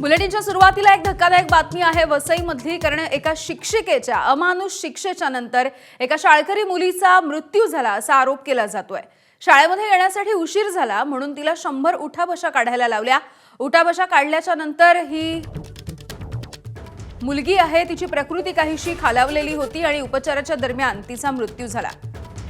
बुलेटिनच्या सुरुवातीला एक धक्कादायक बातमी आहे. वसईमधली कारण एका शिक्षिकेच्या अमानुष शिक्षेच्या नंतर एका शाळकरी मुलीचा मृत्यू झाला असा आरोप केला जातोय. शाळेमध्ये येण्यासाठी उशीर झाला म्हणून तिला शंभर उठाबशा काढायला लावल्या. उठाबशा काढल्याच्या नंतर ही मुलगी आहे तिची प्रकृती काहीशी खालावलेली होती आणि उपचाराच्या दरम्यान तिचा मृत्यू झाला.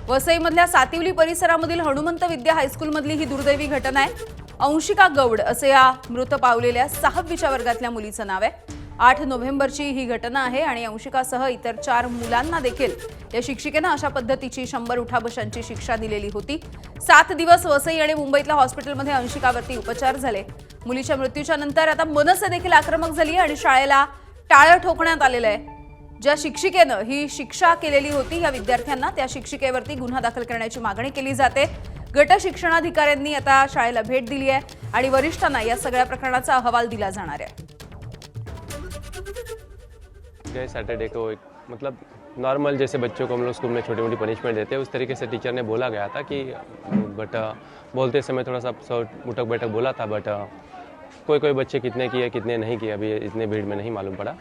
वसईमधल्या सातिवली परिसरामधील हनुमंत विद्या हायस्कूलमधली ही दुर्दैवी घटना आहे. अंशिका गौड असं या मृत पावलेल्या सहावीच्या वर्गातल्या मुलीचं नाव आहे. आठ नोव्हेंबरची ही घटना आहे आणि अंशिकासह इतर चार मुलांना देखील या शिक्षिकेनं अशा पद्धतीची शंभर उठाबशांची शिक्षा दिलेली होती. सात दिवस वसई आणि मुंबईतल्या हॉस्पिटलमध्ये अंशिकावरती उपचार झाले. मुलीच्या मृत्यूच्या नंतर आता मनसे देखील आक्रमक झाली आणि शाळेला टाळं ठोकण्यात आलेलं आहे. ज्या शिक्षिकेनं ही शिक्षा केलेली होती या विद्यार्थ्यांना त्या शिक्षिकेवरती गुन्हा दाखल करण्याची मागणी केली जाते. गट शिक्षणाधिकाऱ्यांनी आता शाळेला भेट दिली आहे आणि वरिष्ठांना या सगळ्या प्रकरणाचा अहवाल दिला जाणार आहे. गए सैटरडे को एक मतलब नॉर्मल जैसे बच्चों को हम लोग स्कूल में छोटी मोटी पनिशमेंट देते हैं उस तरीके से टीचर ने बोला गया था कि बट uh, बोलते समय थोड़ा सा सौ बैठक बोला था बट uh, कोई कोई बच्चे कितने किए कितने नहीं किए अभी इतने भीड़ में नहीं मालूम पड़ा।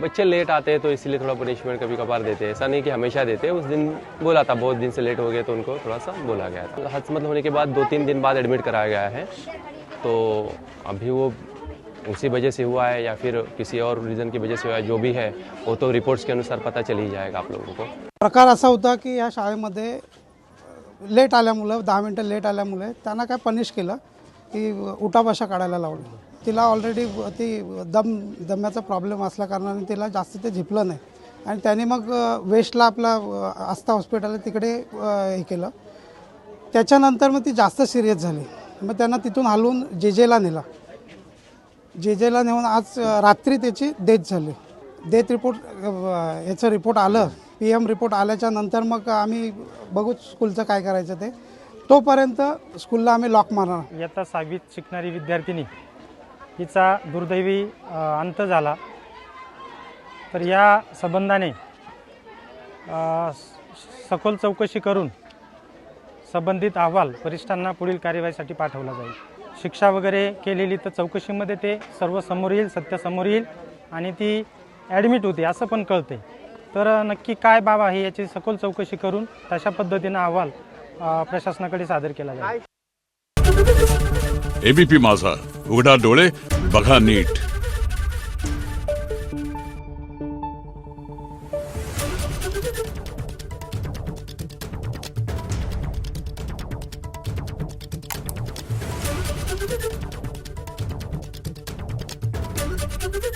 बच्चे लेट आते हैं तो इसलिए थोड़ा पनिशमेंट कभी कभार देते हैं। ऐसा नहीं कि हमेशा देते हैं, उस दिन बोला था, बहुत दिन से लेट हो गए तो उनको थोड़ा सा बोला गया था। हजमत होने के बाद दो तीन दिन बाद एडमिट कराया गया है। तो अभी वो उसी वजह से हुआ है, या फिर किसी और रीज़न की वजह से हुआ है, जो भी है, वो तो रिपोर्ट्स के अनुसार पता चल ही जाएगा आप लोगों को। प्रकार असा होता की या शाळेमध्ये लेट आया आल्यामुळं, दहा मिनटं लेट आल्यामुळे त्यांना काय पनिश केलं, की उठाबशा काढायला लावली? तिला ऑलरेडी ती दम दम्याचा प्रॉब्लेम असल्या कारणाने तिला जास्त ते झिपलं नाही. आणि त्याने मग वेस्टला आपला आस्था हॉस्पिटल तिकडे हे केलं. त्याच्यानंतर मग ती जास्त सिरियस झाली. मग त्यांना तिथून हलवून जे जेला नेला. जे जेला नेऊन आज रात्री त्याची डेथ झाली. डेथ रिपोर्ट याचं रिपोर्ट आलं. पी एम रिपोर्ट आल्याच्यानंतर मग आम्ही बघू स्कूलचं काय करायचं ते. तोपर्यंत स्कूलला आम्ही लॉक मारणार. इयत्ता सहावीत शिकणारी विद्यार्थिनी हिचा दुर्दैवी अंत झाला. तर या संबंधाने सखोल चौकशी करून संबंधित अहवाल वरिष्ठांना पुढील कार्यवाहीसाठी पाठवला जाईल. शिक्षा वगैरे केलेली तर चौकशीमध्ये ते सर्व समोर येईल सत्य समोर येईल आणि ती ॲडमिट होते असं पण कळते तर नक्की काय बाब आहे याची सखोल चौकशी करून तशा पद्धतीनं अहवाल प्रशासनाकडे सादर केला जाईल. एबीपी माझा. उघडा डोळे बघा नीट.